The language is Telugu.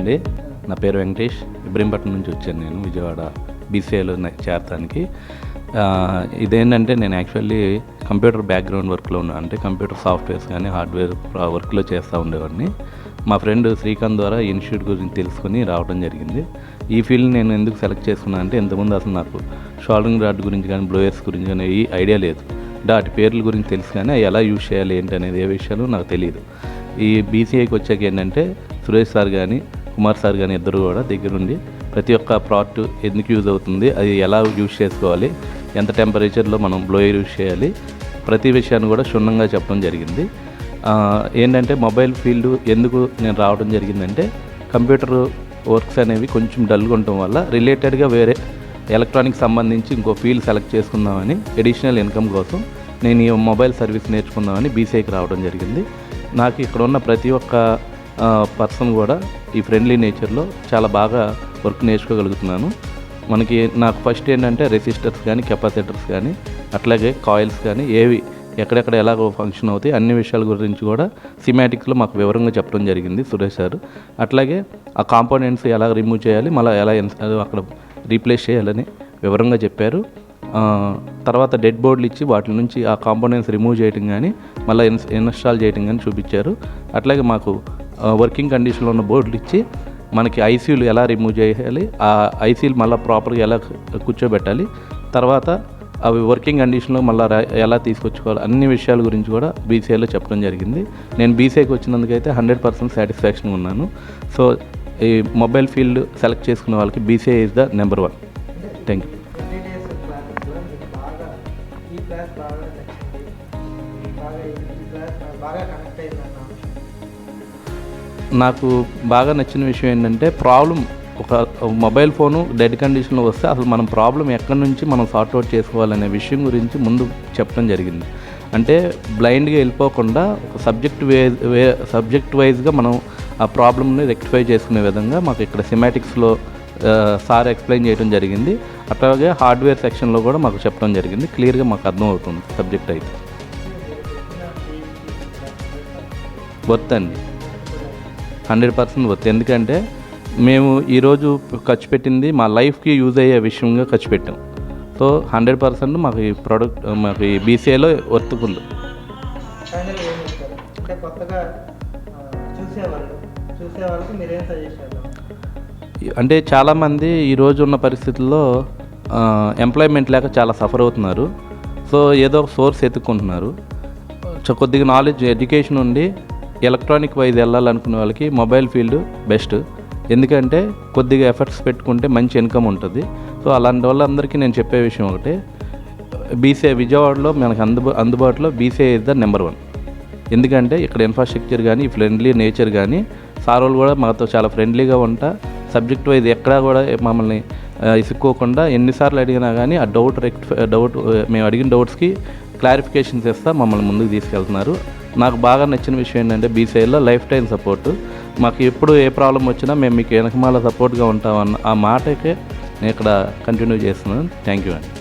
అండి నా పేరు వెంకటేష్. ఇబ్రహీంపట్నం నుంచి వచ్చాను నేను విజయవాడ బీసీఏలో చేరటానికి ఇదేంటంటే నేను యాక్చువల్లీ కంప్యూటర్ బ్యాక్గ్రౌండ్ వర్క్లో ఉన్నాను అంటే కంప్యూటర్ సాఫ్ట్వేర్స్ కానీ హార్డ్వేర్ వర్క్లో చేస్తూ ఉండేవాడిని. మా ఫ్రెండ్ శ్రీకాంత్ ద్వారా ఇన్స్టిట్యూట్ గురించి తెలుసుకొని రావడం జరిగింది. ఈ ఫీల్డ్ నేను ఎందుకు సెలెక్ట్ చేసుకున్నాను అంటే ఇంతకుముందు అసలు నాకు షోల్డరింగ్ రాడ్ గురించి కానీ బ్లోయర్స్ గురించి కానీ ఈ ఐడియా లేదు. వాటి పేర్ల గురించి తెలుసు కానీ అవి ఎలా యూజ్ చేయాలి ఏంటి అనేది ఏ విషయాలు నాకు తెలియదు. ఈ బీసీఐకి వచ్చాక ఏంటంటే సురేష్ సార్ కానీ కుమార్ సార్ కానీ ఇద్దరు కూడా దగ్గరుండి ప్రతి ఒక్క ప్రోడక్ట్ ఎందుకు యూజ్ అవుతుంది అది ఎలా యూజ్ చేసుకోవాలి ఎంత టెంపరేచర్లో మనం బ్లోయర్ యూజ్ చేయాలి ప్రతి విషయాన్ని కూడా క్షుణ్ణంగా చెప్పడం జరిగింది. ఏంటంటే మొబైల్ ఫీల్డ్ ఎందుకు నేను రావడం జరిగిందంటే కంప్యూటర్ వర్క్స్ అనేవి కొంచెం డల్గా ఉండటం వల్ల రిలేటెడ్గా వేరే ఎలక్ట్రానిక్ సంబంధించి ఇంకో ఫీల్డ్ సెలెక్ట్ చేసుకుందామని ఎడిషనల్ ఇన్కమ్ కోసం నేను ఈ మొబైల్ సర్వీస్ నేర్చుకుందామని బీసీఐకి రావడం జరిగింది. నాకు ఇక్కడ ఉన్న ప్రతి ఒక్క పర్సన్ కూడా ఈ ఫ్రెండ్లీ నేచర్లో చాలా బాగా వర్క్ నేర్చుకోగలుగుతున్నాను. మనకి నాకు ఫస్ట్ ఏంటంటే రెసిస్టర్స్ కానీ కెపాసిటర్స్ కానీ అట్లాగే కాయిల్స్ కానీ ఏవి ఎక్కడెక్కడ ఎలాగో ఫంక్షన్ అవుతాయి అన్ని విషయాల గురించి కూడా సిమాటిక్స్లో మాకు వివరంగా చెప్పడం జరిగింది సురేష్ సార్. అట్లాగే ఆ కాంపోనెంట్స్ ఎలా రిమూవ్ చేయాలి మళ్ళీ ఎలా అక్కడ రీప్లేస్ చేయాలని వివరంగా చెప్పారు. తర్వాత డెడ్ బోర్డులు ఇచ్చి వాటి నుంచి ఆ కాంపోనెంట్స్ రిమూవ్ చేయడం కానీ మళ్ళీ ఇన్స్ ఇన్స్టాల్ చేయడం కానీ చూపించారు. అట్లాగే మాకు వర్కింగ్ కండిషన్లో ఉన్న బోర్డులు ఇచ్చి మనకి ఐసీయూలు ఎలా రిమూవ్ చేయాలి ఆ ఐసీలు మళ్ళీ ప్రాపర్గా ఎలా కూర్చోబెట్టాలి తర్వాత అవి వర్కింగ్ కండిషన్లో మళ్ళీ ఎలా తీసుకొచ్చుకోవాలి అన్ని విషయాల గురించి కూడా బీసీఐలో చెప్పడం జరిగింది. నేను బీసీఐకి వచ్చినందుకైతే హండ్రెడ్ పర్సెంట్ సాటిస్ఫాక్షన్ ఉన్నాను. సో ఈ మొబైల్ ఫీల్డ్ సెలెక్ట్ చేసుకున్న వాళ్ళకి BCI is the number one thank you బాగా కనెక్ట్ అయిందన్న నాకు బాగా నచ్చిన విషయం ఏంటంటే ప్రాబ్లం ఒక మొబైల్ ఫోను డెడ్ కండిషన్లో వస్తే అసలు మనం ప్రాబ్లం ఎక్కడి నుంచి మనం సార్ట్అవుట్ చేసుకోవాలనే విషయం గురించి ముందు చెప్పడం జరిగింది. అంటే బ్లైండ్గా వెళ్ళిపోకుండా ఒక సబ్జెక్ట్ వే వే సబ్జెక్ట్ వైజ్గా మనం ఆ ప్రాబ్లమ్ని రెక్టిఫై చేసుకునే విధంగా మాకు ఇక్కడ సిమాటిక్స్లో సార్ ఎక్స్ప్లెయిన్ చేయడం జరిగింది. అట్లాగే హార్డ్వేర్ సెక్షన్లో కూడా మాకు చెప్పడం జరిగింది. క్లియర్గా మాకు అర్థమవుతుంది సబ్జెక్ట్ అయితే. వర్త్ అండి హండ్రెడ్ పర్సెంట్ వర్త్ ఎందుకంటే మేము ఈరోజు ఖర్చు పెట్టింది మా లైఫ్కి యూజ్ అయ్యే విషయంగా ఖర్చు పెట్టాం. సో హండ్రెడ్ పర్సెంట్ మాకు ఈ ప్రోడక్ట్ మాకు ఈ ఏం చెప్తారు? అంటే చాలామంది ఈరోజు ఉన్న పరిస్థితుల్లో ఎంప్లాయ్మెంట్ లేక చాలా సఫర్ అవుతున్నారు. సో ఏదో ఒక సోర్స్ ఎత్తుక్కుంటున్నారు. కొద్దిగా నాలెడ్జ్ ఎడ్యుకేషన్ ఉండి ఎలక్ట్రానిక్ వైజ్ వెళ్ళాలనుకునే వాళ్ళకి మొబైల్ ఫీల్డ్ బెస్ట్. ఎందుకంటే కొద్దిగా ఎఫర్ట్స్ పెట్టుకుంటే మంచి ఇన్కమ్ ఉంటుంది. సో అలాంటి వాళ్ళందరికీ నేను చెప్పే విషయం ఒకటే. బీసీఐ విజయవాడలో మనకు అందుబా అందుబాటులో BCI is the number one. ఎందుకంటే ఇక్కడ ఇన్ఫ్రాస్ట్రక్చర్ కానీ ఫ్రెండ్లీ నేచర్ కానీ సార్ వాళ్ళు కూడా మాతో చాలా ఫ్రెండ్లీగా ఉంటా. సబ్జెక్ట్ వైజ్ ఎక్కడా కూడా మమ్మల్ని ఇసుక్కోకుండా ఎన్నిసార్లు అడిగినా కానీ ఆ డౌట్ రెక్ట్ డౌట్ మేము అడిగిన డౌట్స్కి క్లారిఫికేషన్స్ ఇస్తా మమ్మల్ని ముందుకు తీసుకెళ్తున్నారు. నాకు బాగా నచ్చిన విషయం ఏంటంటే బీసీఐలో లైఫ్ టైం సపోర్టు. మాకు ఎప్పుడు ఏ ప్రాబ్లం వచ్చినా మేము మీకు వెనకమాల సపోర్ట్గా ఉంటామన్న ఆ మాటకే నేను ఇక్కడ కంటిన్యూ చేస్తున్నాను. థ్యాంక్ యూ అండి.